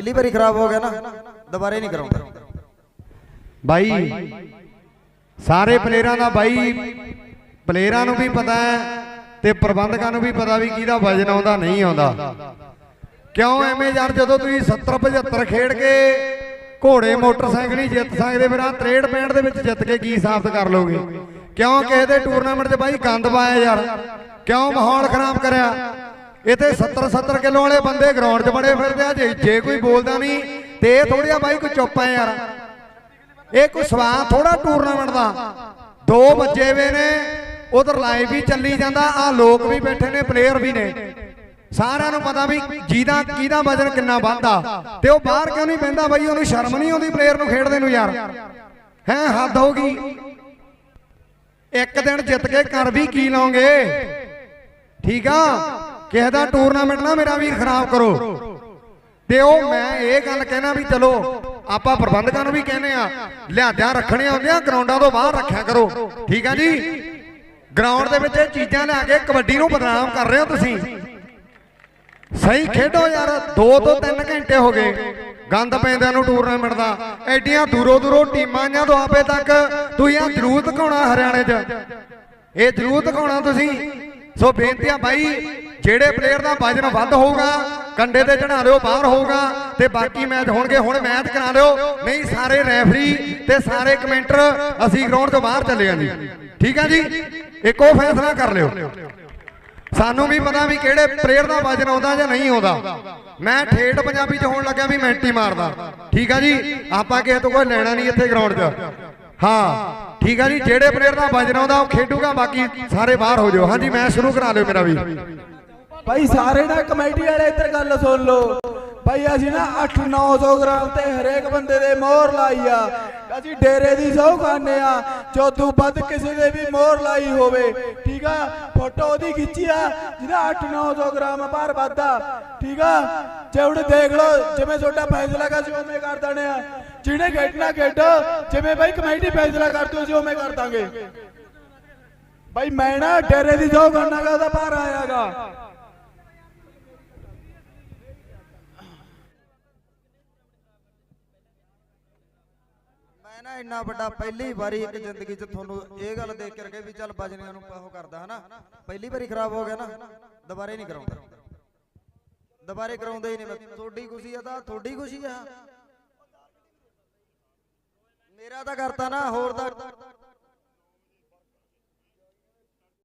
ਪਹਿਲੀ ਵਾਰੀ ਖਰਾਬ ਹੋ ਗਿਆ ਨਾ, ਦੁਬਾਰੇ ਨਹੀਂ ਕਰਾਉਂਦਾ। ਬਾਈ, ਸਾਰੇ ਪਲੇਅਰਾਂ ਦਾ ਬਾਈ, ਪਲੇਅਰਾਂ ਨੂੰ ਵੀ ਪਤਾ ਹੈ ਤੇ ਪ੍ਰਬੰਧਕਾਂ ਨੂੰ ਵੀ ਪਤਾ ਵੀ ਕਿਹਦਾ ਵਜਨ ਆਉਂਦਾ, ਨਹੀਂ ਆਉਂਦਾ। ਕਿਉਂ ਐਵੇਂ ਯਾਰ, ਜਦੋਂ ਤੁਸੀਂ 70 75 ਖੇਡ ਕੇ ਘੋੜੇ ਮੋਟਰਸਾਈਕਲ ਹੀ ਜਿੱਤ ਸਕਦੇ, ਫਿਰ ਆ 63 65 ਦੇ ਵਿੱਚ ਜਿੱਤ ਕੇ ਕੀ ਸਾਬਤ ਕਰ ਲੋਗੇ ਕਿਉਂ ਕਿਸੇ ਦੇ ਟੂਰਨਾਮੈਂਟ 'ਚ ਬਾਈ ਗੰਦ ਪਾਇਆ ਯਾਰ? ਕਿਉਂ ਮਾਹੌਲ ਖਰਾਬ ਕਰਿਆ? ਇੱਥੇ 70 70 ਕਿਲੋ ਵਾਲੇ ਬੰਦੇ ਗਰਾਊਂਡ 'ਚ ਬੜੇ ਫਿਰਦੇ ਆ, ਜੇ ਜੇ ਕੋਈ ਬੋਲਦਾ ਨਹੀਂ, ਤੇ ਇਹ ਥੋੜ੍ਹਾ ਬਾਈ ਕੋਈ ਚੁੱਪ ਆ ਯਾਰ। ਇਹ ਕੋਈ ਸਵਾਦ ਥੋੜਾ ਟੂਰਨਾਮੈਂਟ ਦਾ। ਦੋ ਬੱਚੇ ਵੇ ਨੇ, ਉਧਰ ਲਾਈਵ ਵੀ ਚੱਲੀ ਜਾਂਦਾ ਆ ਲੋਕ ਵੀ ਬੈਠੇ ਨੇ ਪਲੇਅਰ ਵੀ ਨੇ। ਸਾਰਿਆਂ ਨੂੰ ਪਤਾ ਵੀ ਜਿਹਦਾ ਕਿਹਦਾ ਵਜਨ ਕਿੰਨਾ ਵੱਧਦਾ, ਤੇ ਉਹ ਬਾਹਰ ਕਿਉਂ ਨਹੀਂ ਬਹਿੰਦਾ ਬਾਈ? ਉਹਨੂੰ ਸ਼ਰਮ ਨਹੀਂ ਆਉਂਦੀ ਪਲੇਅਰ ਨੂੰ ਖੇਡਦੇ ਨੂੰ ਯਾਰ। ਹੈ, ਹੱਦ ਹੋ ਗਈ। ਇੱਕ ਦਿਨ ਜਿੱਤ ਕੇ ਕਰ ਵੀ ਕੀ ਲਓਗੇ ਠੀਕ ਆ? ਕਿਸੇ ਦਾ ਟੂਰਨਾਮੈਂਟ ਨਾ ਮੇਰਾ ਵੀਰ ਖਰਾਬ ਕਰੋ। ਤੇ ਉਹ ਮੈਂ ਇਹ ਗੱਲ ਕਹਿਣਾ ਵੀ ਚਲੋ, ਆਪਾਂ ਪ੍ਰਬੰਧਕਾਂ ਨੂੰ ਵੀ ਕਹਿੰਦੇ ਆ ਲਿਆਦਿਆਂ ਰੱਖਣੀਆਂ ਹੁੰਦੀਆਂ ਗਰਾਊਂਡਾਂ ਤੋਂ ਬਾਹਰ ਰੱਖਿਆ ਕਰੋ। ਠੀਕ ਆ ਜੀ? ਗਰਾਊਂਡ ਦੇ ਵਿੱਚ ਇਹ ਚੀਜ਼ਾਂ ਲਿਆ ਕੇ ਕਬੱਡੀ ਨੂੰ ਬਦਨਾਮ ਕਰ ਰਹੇ ਹੋ ਤੁਸੀਂ। ਸਹੀ ਖੇਡੋ ਯਾਰ 2 ਤੋਂ 3 ਘੰਟੇ ਹੋ ਗਏ। ਗੰਦ ਪੈਂਦਿਆਂ ਨੂੰ ਟੂਰਨਾਮੈਂਟ ਦਾ। ਐਡੀਆਂ ਦੂਰੋਂ ਦੂਰੋਂ ਟੀਮਾਂ ਆਈਆਂ ਦੁਆਬੇ ਤੱਕ ਤੁਸੀਂ ਆ ਜ਼ਰੂਰ ਦਿਖਾਉਣਾ ਹਰਿਆਣੇ 'ਚ। ਇਹ ਜ਼ਰੂਰ ਦਿਖਾਉਣਾ ਤੁਸੀਂ। ਸੋ ਬੇਨਤੀ ਆ ਬਾਈ ਜਿਹੜੇ ਪਲੇਅਰ ਦਾ ਵਜਨ ਵੱਧ ਹੋਊਗਾ, ਕੰਡੇ ਤੇ ਚੜਾ ਲਿਓ ਬਾਹਰ ਹੋਊਗਾ, ਤੇ ਬਾਕੀ ਮੈਚ ਹੋਣਗੇ, ਹੁਣ ਮੈਚ ਕਰਾ ਲਿਓ ਨਹੀਂ, ਸਾਰੇ ਰੈਫਰੀ ਤੇ ਸਾਰੇ ਕਮੈਂਟਰ ਅਸੀਂ ਗਰਾਊਂਡ ਤੋਂ ਬਾਹਰ ਚੱਲੇ ਆਂ ਜੀ। ਠੀਕ ਆ ਜੀ? ਇੱਕੋ ਫੈਸਲਾ ਕਰ ਲਿਓ। ਸਾਨੂੰ ਵੀ ਪਤਾ ਵੀ ਕਿਹੜੇ ਪਲੇਅਰ ਦਾ ਵਜਨ ਆਉਂਦਾ ਜਾਂ ਨਹੀਂ ਆਉਂਦਾ। ਮੈਂ ਠੇਠ ਪੰਜਾਬੀ ਚ ਹੋਣ ਲੱਗਿਆ ਵੀ ਮੈਂਟੀ ਮਾਰਦਾ। ਠੀਕ ਆ ਜੀ? ਆਪਾਂ ਕਿਸੇ ਤੋਂ ਕੋਈ ਲੈਣਾ ਨਹੀਂ ਇੱਥੇ ਗਰਾਊਂਡ 'ਚ। ਹਾਂ, ਠੀਕ ਆ ਜੀ? ਜਿਹੜੇ ਪਲੇਅਰ ਦਾ ਵਜਨ ਆਉਂਦਾ, ਉਹ ਖੇਡੂਗਾ, ਬਾਕੀ ਸਾਰੇ ਬਾਹਰ ਹੋ ਜਾਓ। ਹਾਂਜੀ ਮੈਂ ਸ਼ੁਰੂ ਕਰਾ ਲਿਓ ਮੇਰਾ ਵੀ ਭਾਈ ਸਾਰੇ ਨਾ ਕਮੇਟੀ ਵਾਲੇ ਇੱਧਰ ਗੱਲ ਸੁਣ ਲਓ। ਭਾਈ ਅਸੀਂ ਨਾ 8-900 ਗ੍ਰਾਮ ਤੇ ਹਰੇਕ ਬੰਦੇ ਦੇ ਮੋਹਰ ਲਾਈ ਆ। ਅਸੀਂ ਡੇਰੇ ਦੀ ਸਹੁੰ ਖਾਂਦੇ ਆ। ਜੋ ਵੱਧ ਕਿਸੇ ਦੇ ਵੀ ਮੋਹਰ ਲਾਈ ਹੋਵੇ। ਠੀਕ ਆ? ਫੋਟੋ ਉਹਦੀ ਖਿੱਚੀ ਆ। ਜਿਹਦਾ 8-900 ਗ੍ਰਾਮ ਭਾਰ ਵੱਧਦਾ। ਠੀਕ ਆ? ਜੇ ਹੁਣ ਦੇਖ ਲਓ, ਜਿਵੇਂ ਤੁਹਾਡਾ ਫੈਸਲਾ ਕਰ ਸੀ ਉਵੇਂ ਕਰ ਦੇਣੇ ਆ। ਜਿਹਨੇ ਖੇਡਣਾ ਖੇਡੋ। ਜਿਵੇਂ ਭਾਈ ਕਮੇਟੀ ਫੈਸਲਾ ਕਰਦੀ ਸੀ, ਉਵੇਂ ਕਰ ਦਾਂਗੇ। ਭਾਈ ਮੈਂ ਨਾ ਡੇਰੇ ਦੀ ਸਹੁੰ ਖਾਣਾਗਾ ਉਹਦਾ ਭਾਰ ਆਇਆਗਾ। ਮੈਂ ਨਾ ਇੰਨਾ ਵੱਡਾ ਪਹਿਲੀ ਵਾਰੀ ਇੱਕ ਜ਼ਿੰਦਗੀ 'ਚ ਤੁਹਾਨੂੰ ਇਹ ਗੱਲ ਦੇਖ ਕੇ ਰਗੇ ਵੀ ਚੱਲ ਬਜਨੀਆਂ ਨੂੰ ਉਹ ਕਰਦਾ, ਹਨਾ? ਪਹਿਲੀ ਵਾਰੀ ਖਰਾਬ ਹੋ ਗਿਆ ਨਾ, ਦੁਬਾਰੇ ਨਹੀਂ ਕਰਾਉਂਦਾ। ਦੁਬਾਰੇ ਕਰਾਉਂਦੇ ਹੀ ਨਹੀਂ ਮੈਂ। ਤੁਹਾਡੀ ਖੁਸ਼ੀ ਆ ਤਾਂ ਤੁਹਾਡੀ ਖੁਸ਼ੀ ਆ। ਮੇਰਾ ਤਾਂ ਕਰਤਾ ਨਾ, ਹੋਰ ਤਾਂ